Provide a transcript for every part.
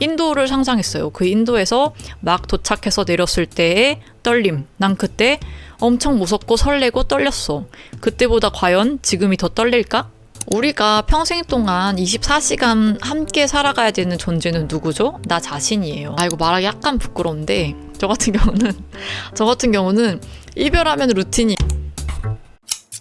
인도를 상상했어요. 그 인도에서 막 도착해서 내렸을 때의 떨림. 난 그때 엄청 무섭고 설레고 떨렸어. 그때보다 과연 지금이 더 떨릴까? 우리가 평생 동안 24시간 함께 살아가야 되는 존재는 누구죠? 나 자신이에요. 아, 이거 말하기 약간 부끄러운데, 저 같은 경우는, 저 같은 경우는 이별하면 루틴이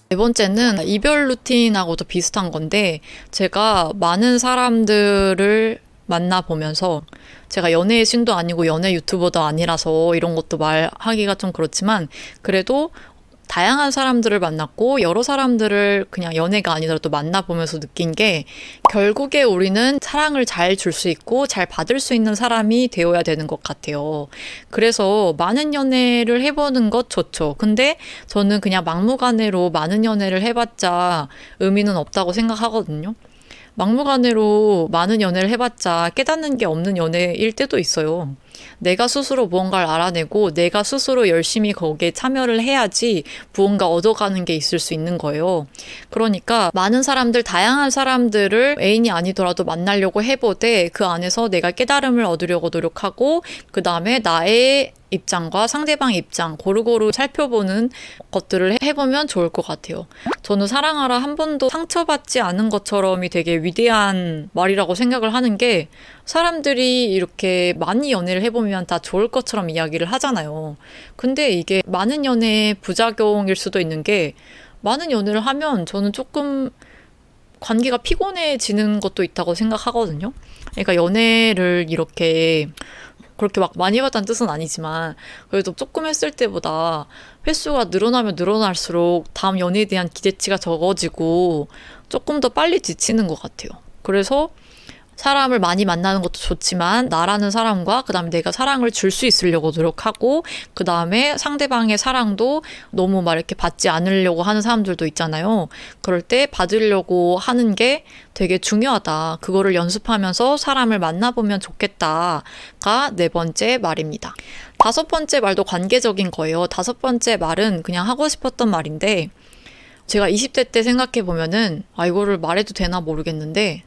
네 번째는 이별 루틴하고도 비슷한 건데 제가 많은 사람들을 만나보면서 제가 연애의 신도 아니고 연애 유튜버도 아니라서 이런 것도 말하기가 좀 그렇지만 그래도 다양한 사람들을 만났고 여러 사람들을 그냥 연애가 아니더라도 만나보면서 느낀 게 결국에 우리는 사랑을 잘 줄 수 있고 잘 받을 수 있는 사람이 되어야 되는 것 같아요. 그래서 많은 연애를 해보는 것 좋죠. 근데 저는 그냥 막무가내로 많은 연애를 해봤자 의미는 없다고 생각하거든요. 막무가내로 많은 연애를 해봤자 깨닫는 게 없는 연애일 때도 있어요. 내가 스스로 무언가를 알아내고 내가 스스로 열심히 거기에 참여를 해야지 무언가 얻어가는 게 있을 수 있는 거예요. 그러니까 많은 사람들, 다양한 사람들을 애인이 아니더라도 만나려고 해보되 그 안에서 내가 깨달음을 얻으려고 노력하고 그 다음에 나의 입장과 상대방 입장 고루고루 살펴보는 것들을 해보면 좋을 것 같아요. 저는 사랑하라 한 번도 상처받지 않은 것처럼이 되게 위대한 말이라고 생각을 하는 게 사람들이 이렇게 많이 연애를 해보면 다 좋을 것처럼 이야기를 하잖아요. 근데 이게 많은 연애의 부작용일 수도 있는 게 많은 연애를 하면 저는 조금 관계가 피곤해지는 것도 있다고 생각하거든요. 그러니까 연애를 이렇게 그렇게 막 많이 해봤다는 뜻은 아니지만 그래도 조금 했을 때보다 횟수가 늘어나면 늘어날수록 다음 연애에 대한 기대치가 적어지고 조금 더 빨리 지치는 것 같아요. 그래서 사람을 많이 만나는 것도 좋지만 나라는 사람과 그다음에 내가 사랑을 줄 수 있으려고 노력하고 그다음에 상대방의 사랑도 너무 막 이렇게 받지 않으려고 하는 사람들도 있잖아요. 그럴 때 받으려고 하는 게 되게 중요하다. 그거를 연습하면서 사람을 만나보면 좋겠다가 네 번째 말입니다. 다섯 번째 말도 관계적인 거예요. 다섯 번째 말은 그냥 하고 싶었던 말인데 제가 20대 때 생각해 보면은 아 이거를 말해도 되나 모르겠는데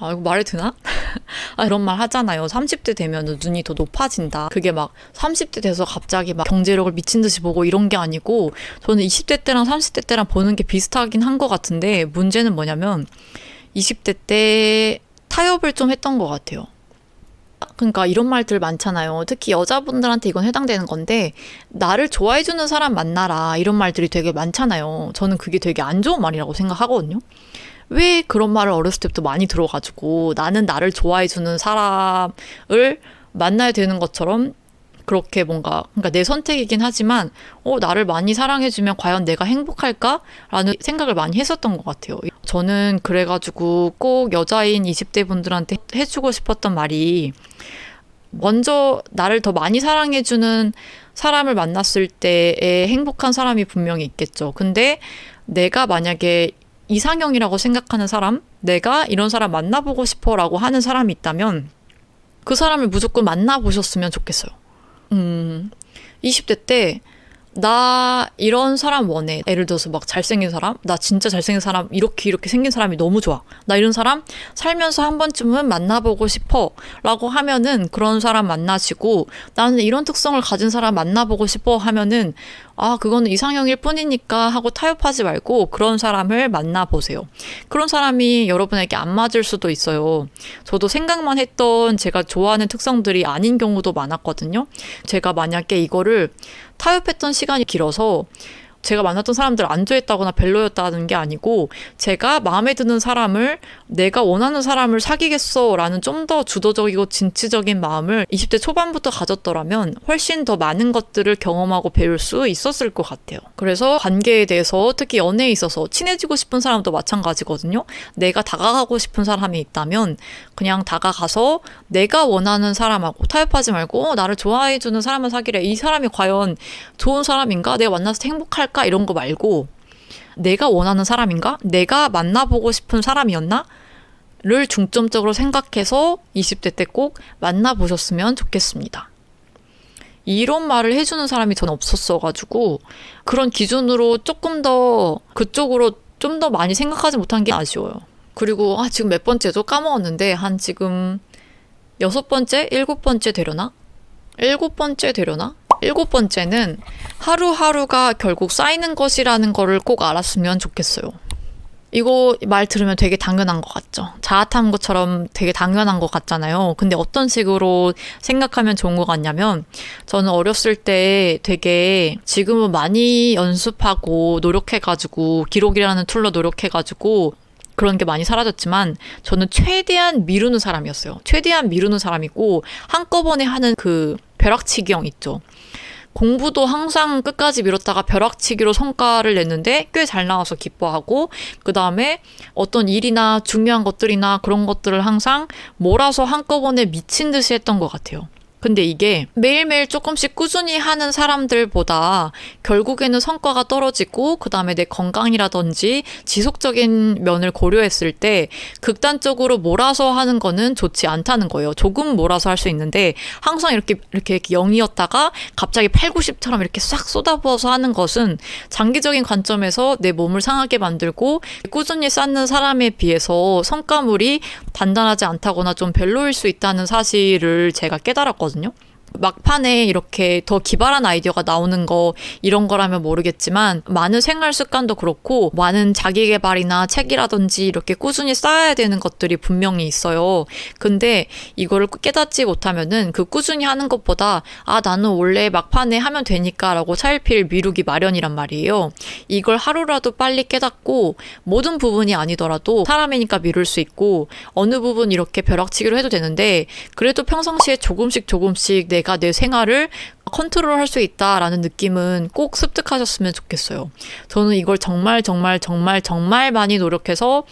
아, 이거 말이 되나? 아, 이런 말 하잖아요. 30대 되면 눈이 더 높아진다. 그게 막 30대 돼서 갑자기 막 경제력을 미친 듯이 보고 이런 게 아니고 저는 20대 때랑 30대 때랑 보는 게 비슷하긴 한 것 같은데 문제는 뭐냐면 20대 때 타협을 좀 했던 것 같아요. 그러니까 이런 말들 많잖아요. 특히 여자분들한테 이건 해당되는 건데 나를 좋아해 주는 사람 만나라 이런 말들이 되게 많잖아요. 저는 그게 되게 안 좋은 말이라고 생각하거든요. 왜 그런 말을 어렸을 때부터 많이 들어가지고 나는 나를 좋아해 주는 사람을 만나야 되는 것처럼 그렇게 뭔가 그러니까 내 선택이긴 하지만 어 나를 많이 사랑해 주면 과연 내가 행복할까라는 생각을 많이 했었던 것 같아요. 저는 그래가지고 꼭 여자인 20대 분들한테 해주고 싶었던 말이 먼저 나를 더 많이 사랑해 주는 사람을 만났을 때의 행복한 사람이 분명히 있겠죠. 근데 내가 만약에 이상형이라고 생각하는 사람, 내가 이런 사람 만나보고 싶어라고 하는 사람이 있다면 그 사람을 무조건 만나보셨으면 좋겠어요. 음, 20대 때, 나 이런 사람 원해. 예를 들어서 막 잘생긴 사람? 나 진짜 잘생긴 사람, 이렇게 이렇게 생긴 사람이 너무 좋아. 나 이런 사람 살면서 한 번쯤은 만나보고 싶어. 라고 하면은 그런 사람 만나시고 나는 이런 특성을 가진 사람 만나보고 싶어 하면은 아, 그거는 이상형일 뿐이니까 하고 타협하지 말고 그런 사람을 만나보세요. 그런 사람이 여러분에게 안 맞을 수도 있어요. 저도 생각만 했던 제가 좋아하는 특성들이 아닌 경우도 많았거든요. 제가 만약에 이거를 타협했던 시간이 길어서 제가 만났던 사람들 안 좋아했다거나 별로였다는 게 아니고 제가 마음에 드는 사람을 내가 원하는 사람을 사귀겠어라는 좀 더 주도적이고 진취적인 마음을 20대 초반부터 가졌더라면 훨씬 더 많은 것들을 경험하고 배울 수 있었을 것 같아요. 그래서 관계에 대해서 특히 연애에 있어서 친해지고 싶은 사람도 마찬가지거든요. 내가 다가가고 싶은 사람이 있다면 그냥 다가가서 내가 원하는 사람하고 타협하지 말고 어, 나를 좋아해주는 사람을 사귀래. 이 사람이 과연 좋은 사람인가? 내가 만나서 행복할까? 이런 거 말고 내가 원하는 사람인가? 내가 만나보고 싶은 사람이었나? 를 중점적으로 생각해서 20대 때 꼭 만나보셨으면 좋겠습니다. 이런 말을 해주는 사람이 전 없었어가지고 그런 기준으로 조금 더 그쪽으로 좀 더 많이 생각하지 못한 게 아쉬워요. 그리고 아 지금 몇 번째죠 까먹었는데 한 지금 여섯 번째, 일곱 번째 되려나? 일곱 번째 되려나? 일곱 번째는 하루하루가 결국 쌓이는 것이라는 거를 꼭 알았으면 좋겠어요. 이거 말 들으면 되게 당연한 것 같죠. 자아타는 것처럼 되게 당연한 것 같잖아요. 근데 어떤 식으로 생각하면 좋은 것 같냐면, 저는 어렸을 때 되게 지금은 많이 연습하고 노력해가지고, 기록이라는 툴로 노력해가지고, 그런 게 많이 사라졌지만, 저는 최대한 미루는 사람이었어요. 최대한 미루는 사람이고, 한꺼번에 하는 그 벼락치기형 있죠. 공부도 항상 끝까지 미뤘다가 벼락치기로 성과를 냈는데 꽤 잘 나와서 기뻐하고 그 다음에 어떤 일이나 중요한 것들이나 그런 것들을 항상 몰아서 한꺼번에 미친 듯이 했던 것 같아요. 근데 이게 매일매일 조금씩 꾸준히 하는 사람들보다 결국에는 성과가 떨어지고 그 다음에 내 건강이라든지 지속적인 면을 고려했을 때 극단적으로 몰아서 하는 거는 좋지 않다는 거예요. 조금 몰아서 할 수 있는데 항상 이렇게 이렇게 0이었다가 갑자기 8, 90처럼 이렇게 싹 쏟아부어서 하는 것은 장기적인 관점에서 내 몸을 상하게 만들고 꾸준히 쌓는 사람에 비해서 성과물이 단단하지 않다거나 좀 별로일 수 있다는 사실을 제가 깨달았거든요. 있었거든요. 막판에 이렇게 더 기발한 아이디어가 나오는 거 이런 거라면 모르겠지만 많은 생활 습관도 그렇고 많은 자기 개발이나 책이라든지 이렇게 꾸준히 쌓아야 되는 것들이 분명히 있어요. 근데 이거를 깨닫지 못하면은 그 꾸준히 하는 것보다 아 나는 원래 막판에 하면 되니까라고 차일피일 미루기 마련이란 말이에요. 이걸 하루라도 빨리 깨닫고 모든 부분이 아니더라도 사람이니까 미룰 수 있고 어느 부분 이렇게 벼락치기로 해도 되는데 그래도 평상시에 조금씩 조금씩 내가 내 생활을 컨트롤 할 수 있다라는 느낌은 꼭 습득하셨으면 좋겠어요. 저는 이걸 정말 정말 정말 정말 많이 노력해서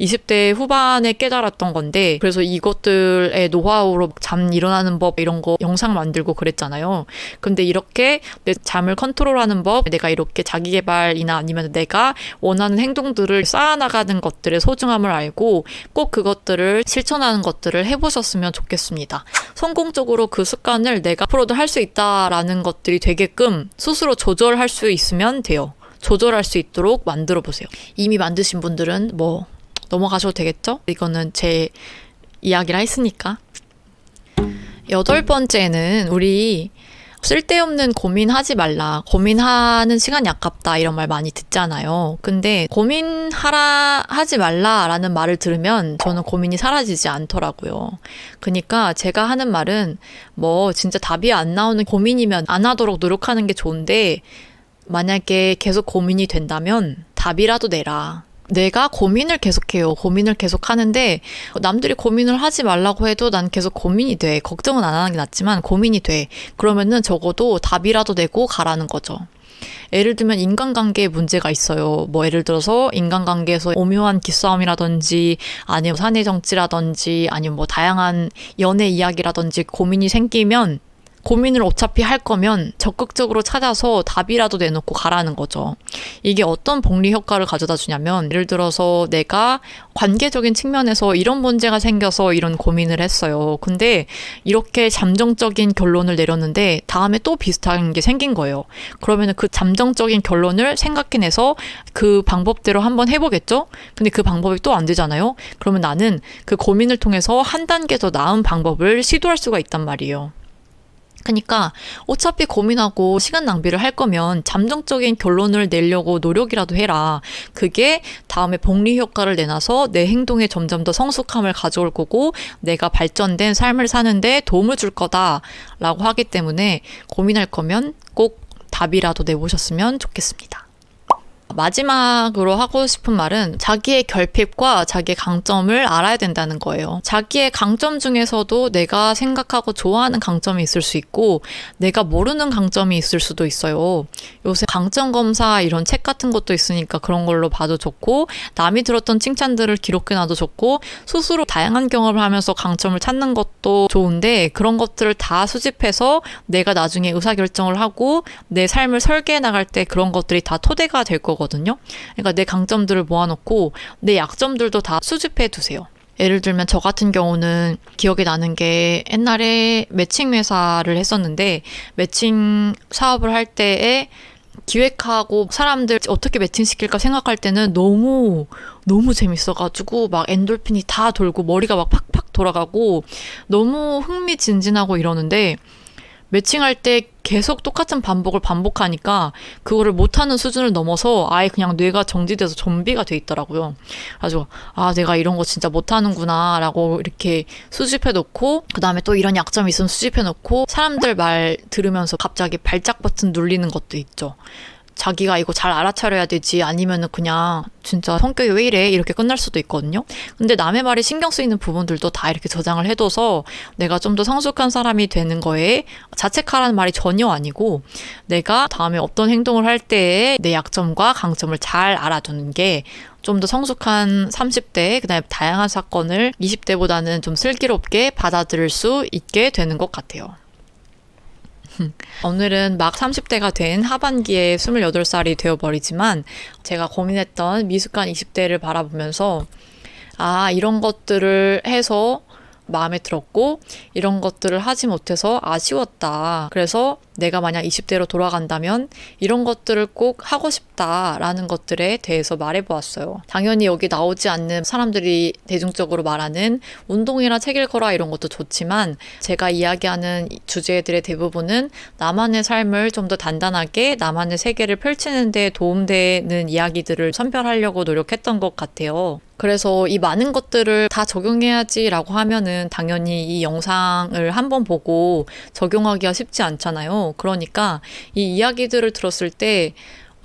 20대 후반에 깨달았던 건데 그래서 이것들의 노하우로 잠 일어나는 법 이런 거 영상 만들고 그랬잖아요. 근데 이렇게 내 잠을 컨트롤하는 법, 내가 이렇게 자기 개발이나 아니면 내가 원하는 행동들을 쌓아나가는 것들의 소중함을 알고 꼭 그것들을 실천하는 것들을 해보셨으면 좋겠습니다. 성공적으로 그 습관을 내가 앞으로도 할 수 있다라는 것들이 되게끔 스스로 조절할 수 있으면 돼요. 조절할 수 있도록 만들어 보세요. 이미 만드신 분들은 뭐 넘어가셔도 되겠죠? 이거는 제 이야기라 했으니까. 여덟 번째는 우리 쓸데없는 고민하지 말라. 고민하는 시간이 아깝다. 이런 말 많이 듣잖아요. 근데 고민하라, 하지 말라라는 말을 들으면 저는 고민이 사라지지 않더라고요. 그러니까 제가 하는 말은 뭐 진짜 답이 안 나오는 고민이면 안 하도록 노력하는 게 좋은데 만약에 계속 고민이 된다면 답이라도 내라. 내가 고민을 계속해요. 고민을 계속 하는데 남들이 고민을 하지 말라고 해도 난 계속 고민이 돼. 걱정은 안 하는 게 낫지만 고민이 돼. 그러면은 적어도 답이라도 내고 가라는 거죠. 예를 들면 인간관계에 문제가 있어요. 뭐 예를 들어서 인간관계에서 오묘한 기싸움이라든지 아니면 사내 정치라든지 아니면 뭐 다양한 연애 이야기라든지 고민이 생기면 고민을 어차피 할 거면 적극적으로 찾아서 답이라도 내놓고 가라는 거죠. 이게 어떤 복리 효과를 가져다 주냐면 예를 들어서 내가 관계적인 측면에서 이런 문제가 생겨서 이런 고민을 했어요. 근데 이렇게 잠정적인 결론을 내렸는데 다음에 또 비슷한 게 생긴 거예요. 그러면 그 잠정적인 결론을 생각해내서 그 방법대로 한번 해보겠죠? 근데 그 방법이 또 안 되잖아요? 그러면 나는 그 고민을 통해서 한 단계 더 나은 방법을 시도할 수가 있단 말이에요. 그러니까 어차피 고민하고 시간 낭비를 할 거면 잠정적인 결론을 내려고 노력이라도 해라. 그게 다음에 복리 효과를 내놔서 내 행동에 점점 더 성숙함을 가져올 거고 내가 발전된 삶을 사는데 도움을 줄 거다라고 하기 때문에 고민할 거면 꼭 답이라도 내보셨으면 좋겠습니다. 마지막으로 하고 싶은 말은 자기의 결핍과 자기의 강점을 알아야 된다는 거예요. 자기의 강점 중에서도 내가 생각하고 좋아하는 강점이 있을 수 있고 내가 모르는 강점이 있을 수도 있어요. 요새 강점 검사 이런 책 같은 것도 있으니까 그런 걸로 봐도 좋고 남이 들었던 칭찬들을 기록해놔도 좋고 스스로 다양한 경험을 하면서 강점을 찾는 것도 좋은데 그런 것들을 다 수집해서 내가 나중에 의사결정을 하고 내 삶을 설계해 나갈 때 그런 것들이 다 토대가 될 거거든요. 그러니까 내 강점들을 모아놓고 내 약점들도 다 수집해 두세요. 예를 들면 저 같은 경우는 기억이 나는 게 옛날에 매칭 회사를 했었는데 매칭 사업을 할 때에 기획하고 사람들 어떻게 매칭시킬까 생각할 때는 너무 너무 재밌어가지고 막 엔돌핀이 다 돌고 머리가 막 팍팍 돌아가고 너무 흥미진진하고 이러는데 매칭할 때 계속 똑같은 반복을 반복하니까 그거를 못하는 수준을 넘어서 아예 그냥 뇌가 정지돼서 좀비가 돼 있더라고요. 아주 아 내가 이런 거 진짜 못하는구나라고 이렇게 수집해 놓고 그 다음에 또 이런 약점이 있으면 수집해 놓고 사람들 말 들으면서 갑자기 발작 버튼 눌리는 것도 있죠. 자기가 이거 잘 알아차려야 되지 아니면은 그냥 진짜 성격이 왜 이래 이렇게 끝날 수도 있거든요. 근데 남의 말이 신경 쓰이는 부분들도 다 이렇게 저장을 해둬서 내가 좀 더 성숙한 사람이 되는 거에 자책하라는 말이 전혀 아니고 내가 다음에 어떤 행동을 할 때에 내 약점과 강점을 잘 알아두는 게 좀더 성숙한 30대, 그 다음에 다양한 사건을 20대보다는 좀 슬기롭게 받아들일 수 있게 되는 것 같아요. 오늘은 막 30대가 된 하반기에 28살이 되어버리지만 제가 고민했던 미숙한 20대를 바라보면서 아, 이런 것들을 해서 마음에 들었고 이런 것들을 하지 못해서 아쉬웠다. 그래서 내가 만약 20대로 돌아간다면 이런 것들을 꼭 하고 싶다라는 것들에 대해서 말해보았어요. 당연히 여기 나오지 않는 사람들이 대중적으로 말하는 운동이나 책 읽어라 이런 것도 좋지만 제가 이야기하는 주제들의 대부분은 나만의 삶을 좀 더 단단하게 나만의 세계를 펼치는 데 도움되는 이야기들을 선별하려고 노력했던 것 같아요. 그래서 이 많은 것들을 다 적용해야지라고 하면은 당연히 이 영상을 한번 보고 적용하기가 쉽지 않잖아요. 그러니까 이 이야기들을 들었을 때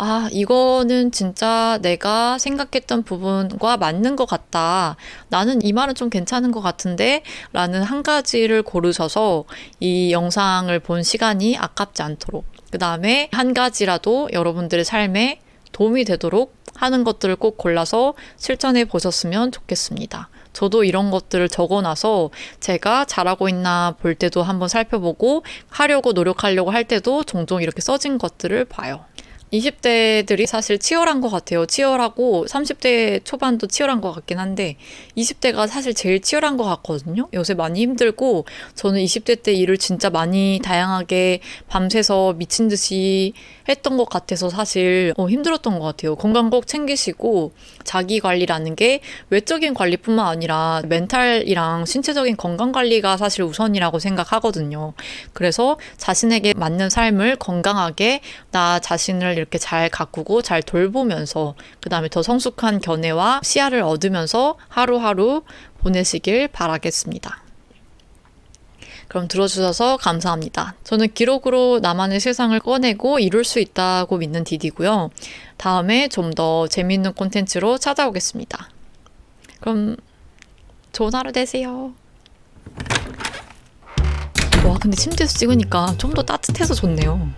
아, 이거는 진짜 내가 생각했던 부분과 맞는 것 같다. 나는 이 말은 좀 괜찮은 것 같은데? 라는 한 가지를 고르셔서 이 영상을 본 시간이 아깝지 않도록. 그 다음에 한 가지라도 여러분들의 삶에 도움이 되도록 하는 것들을 꼭 골라서 실천해 보셨으면 좋겠습니다. 저도 이런 것들을 적어놔서 제가 잘하고 있나 볼 때도 한번 살펴보고 하려고 노력하려고 할 때도 종종 이렇게 써진 것들을 봐요. 20대들이 사실 치열한 것 같아요. 치열하고 30대 초반도 치열한 것 같긴 한데 20대가 사실 제일 치열한 것 같거든요. 요새 많이 힘들고 저는 20대 때 일을 진짜 많이 다양하게 밤새서 미친 듯이 했던 것 같아서 사실 어, 힘들었던 것 같아요. 건강 꼭 챙기시고 자기 관리라는 게 외적인 관리뿐만 아니라 멘탈이랑 신체적인 건강 관리가 사실 우선이라고 생각하거든요. 그래서 자신에게 맞는 삶을 건강하게 나 자신을 이렇게 잘 가꾸고 잘 돌보면서 그 다음에 더 성숙한 견해와 시야를 얻으면서 하루하루 보내시길 바라겠습니다. 그럼 들어주셔서 감사합니다. 저는 기록으로 나만의 세상을 꺼내고 이룰 수 있다고 믿는 디디고요. 다음에 좀 더 재미있는 콘텐츠로 찾아오겠습니다. 그럼 좋은 하루 되세요. 와, 근데 침대에서 찍으니까 좀 더 따뜻해서 좋네요.